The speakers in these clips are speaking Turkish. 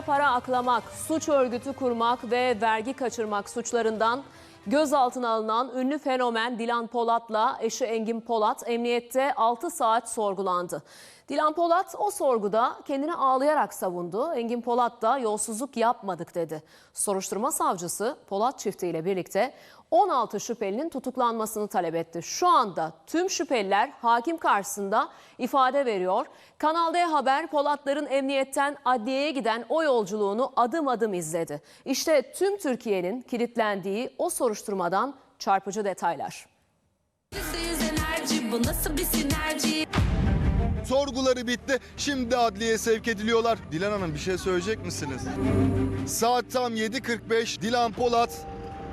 Para aklamak, suç örgütü kurmak ve vergi kaçırmak suçlarından gözaltına alınan ünlü fenomen Dilan Polat'la eşi Engin Polat emniyette 6 saat sorgulandı. Dilan Polat o sorguda kendini ağlayarak savundu. Engin Polat da yolsuzluk yapmadık dedi. Soruşturma savcısı Polat çiftiyle birlikte 16 şüphelinin tutuklanmasını talep etti. Şu anda tüm şüpheliler hakim karşısında ifade veriyor. Kanal D Haber Polatların emniyetten adliyeye giden o yolculuğunu adım adım izledi. İşte tüm Türkiye'nin kilitlendiği o soruşturmadan çarpıcı detaylar. %100 enerji bu nasıl bir sinerji? Sorguları bitti. Şimdi adliyeye sevk ediliyorlar. Dilan Hanım bir şey söyleyecek misiniz? Saat tam 7.45. Dilan Polat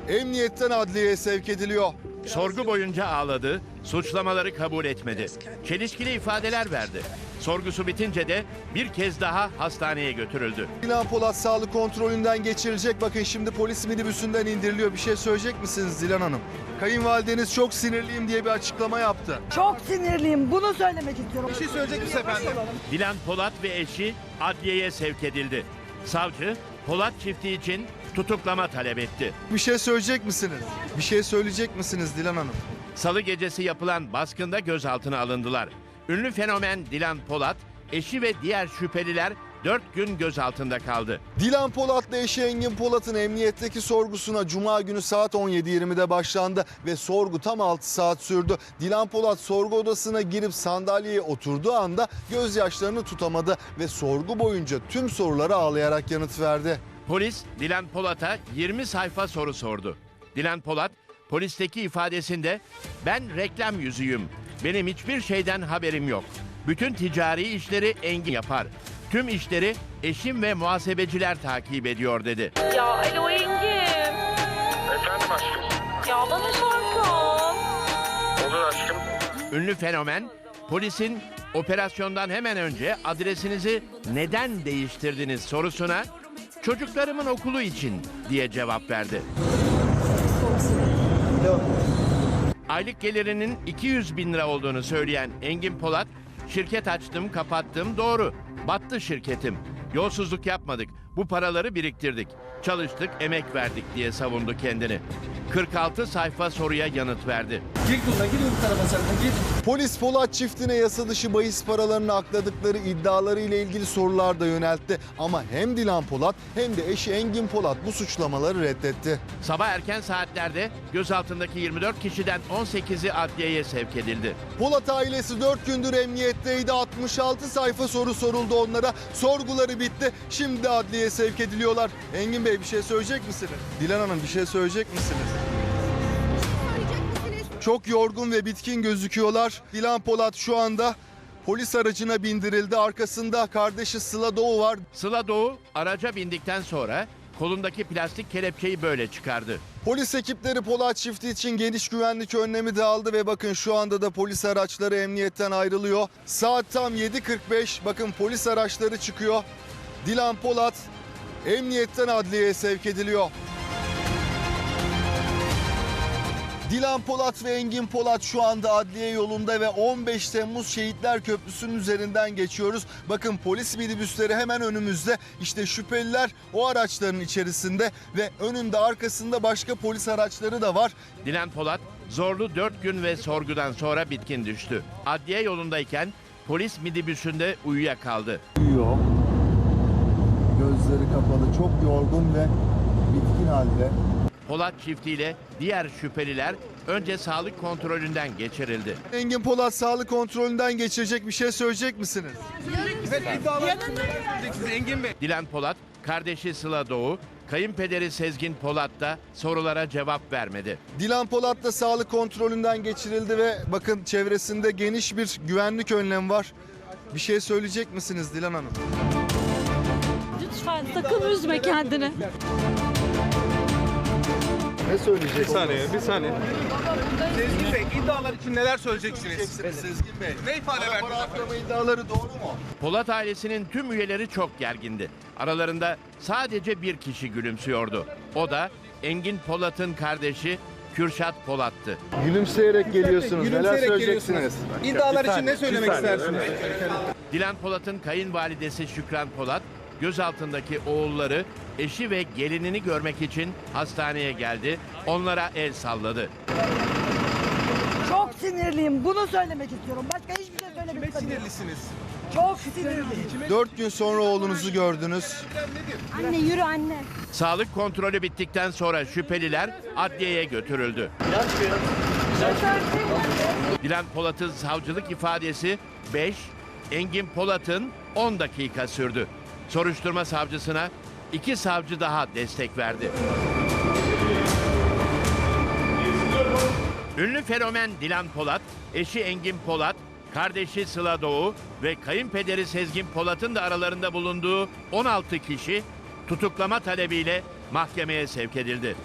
emniyetten adliyeye sevk ediliyor. Sorgu boyunca ağladı, suçlamaları kabul etmedi. Çelişkili ifadeler verdi. Sorgusu bitince de bir kez daha hastaneye götürüldü. Dilan Polat sağlık kontrolünden geçirilecek. Bakın şimdi polis minibüsünden indiriliyor. Bir şey söyleyecek misiniz Dilan Hanım? Kayınvalideniz çok sinirliyim diye bir açıklama yaptı. Çok sinirliyim. Bunu söylemek istiyorum. Bir şey söyleyecek misin efendim? Dilan Polat ve eşi adliyeye sevk edildi. Savcı, Polat çifti için tutuklama talep etti. Bir şey söyleyecek misiniz? Bir şey söyleyecek misiniz Dilan Hanım? Salı gecesi yapılan baskında gözaltına alındılar. Ünlü fenomen Dilan Polat, eşi ve diğer şüpheliler 4 gün gözaltında kaldı. Dilan Polat'la eşi Engin Polat'ın emniyetteki sorgusuna Cuma günü saat 17.20'de başlandı ve sorgu tam 6 saat sürdü. Dilan Polat sorgu odasına girip sandalyeye oturduğu anda gözyaşlarını tutamadı ve sorgu boyunca tüm sorulara ağlayarak yanıt verdi. Polis Dilan Polat'a 20 sayfa soru sordu. Dilan Polat polisteki ifadesinde ben reklam yüzüyüm. Benim hiçbir şeyden haberim yok. Bütün ticari işleri Engin yapar. Tüm işleri eşim ve muhasebeciler takip ediyor dedi. Ya alo Engin. Efendim aşkım. Ya bana şarkı al. Olur aşkım. Ünlü fenomen polisin operasyondan hemen önce adresinizi neden değiştirdiniz sorusuna çocuklarımın okulu için diye cevap verdi. Aylık gelirinin 200 bin lira olduğunu söyleyen Engin Polat, şirket açtım kapattım doğru, battı şirketim. Yolsuzluk yapmadık, bu paraları biriktirdik, çalıştık, emek verdik diye savundu kendini. 46 sayfa soruya yanıt verdi. Gir kızına gir öbür tarafa sen de gir. Polis Polat çiftine yasa dışı bahis paralarını akladıkları iddiaları ile ilgili sorular da yöneltti. Ama hem Dilan Polat hem de eşi Engin Polat bu suçlamaları reddetti. Sabah erken saatlerde gözaltındaki 24 kişiden 18'i adliyeye sevk edildi. Polat ailesi 4 gündür emniyetteydi. 66 sayfa soru soruldu onlara. Sorguları bitti. Şimdi adliyeye sevk ediliyorlar. Engin Bey bir şey söyleyecek misiniz? Dilan Hanım bir şey söyleyecek misiniz? Çok yorgun ve bitkin gözüküyorlar. Dilan Polat şu anda polis aracına bindirildi. Arkasında kardeşi Sıla Doğu var. Sıla Doğu araca bindikten sonra kolundaki plastik kelepçeyi böyle çıkardı. Polis ekipleri Polat çifti için geniş güvenlik önlemi de aldı ve bakın şu anda da polis araçları emniyetten ayrılıyor. Saat tam 7.45 bakın polis araçları çıkıyor. Dilan Polat emniyetten adliyeye sevk ediliyor. Dilan Polat ve Engin Polat şu anda adliye yolunda ve 15 Temmuz Şehitler Köprüsü'nün üzerinden geçiyoruz. Bakın polis minibüsleri hemen önümüzde. İşte şüpheliler o araçların içerisinde ve önünde arkasında başka polis araçları da var. Dilan Polat zorlu 4 gün ve sorgudan sonra bitkin düştü. Adliye yolundayken polis minibüsünde uyuyakaldı. Uyuyor. Gözleri kapalı, çok yorgun ve bitkin halde. Polat çiftiyle diğer şüpheliler önce sağlık kontrolünden geçirildi. Engin Polat sağlık kontrolünden geçirecek bir şey söyleyecek misiniz? Engin Bey? Dilan Polat, kardeşi Sıla Doğu, kayınpederi Sezgin Polat da sorulara cevap vermedi. Dilan Polat da sağlık kontrolünden geçirildi ve bakın çevresinde geniş bir güvenlik önlemi var. Bir şey söyleyecek misiniz Dilan Hanım? Lütfen sakın üzme kendini. Ne söyleyeceksiniz? Bir saniye, bir saniye. Sezgin Bey iddialar için neler söyleyeceksiniz? Sezgin Bey. Ne ifade Para verdiniz? aklama iddiaları doğru mu? Polat ailesinin tüm üyeleri çok gergindi. Aralarında sadece bir kişi gülümsüyordu. O da Engin Polat'ın kardeşi Kürşat Polat'tı. Gülümseyerek geliyorsunuz. Neler Gülümseyerek söyleyeceksiniz? geliyorsunuz. İddialar için ne söylemek istersiniz? Dilan Polat'ın kayınvalidesi Şükran Polat, gözaltındaki oğulları, eşi ve gelinini görmek için hastaneye geldi. Onlara el salladı. Çok sinirliyim. Bunu söylemek istiyorum. Başka hiçbir şey söylemek istemiyorum. Sinirlisiniz. Çok sinirliyim. Dört gün sonra oğlunuzu gördünüz. Anne yürü anne. Sağlık kontrolü bittikten sonra şüpheliler adliyeye götürüldü. Dilan Polat'ın savcılık ifadesi 5, Engin Polat'ın 10 dakika sürdü. Soruşturma savcısına iki savcı daha destek verdi. Ünlü fenomen Dilan Polat, eşi Engin Polat, kardeşi Sıla Doğu ve kayınpederi Sezgin Polat'ın da aralarında bulunduğu 16 kişi tutuklama talebiyle mahkemeye sevk edildi.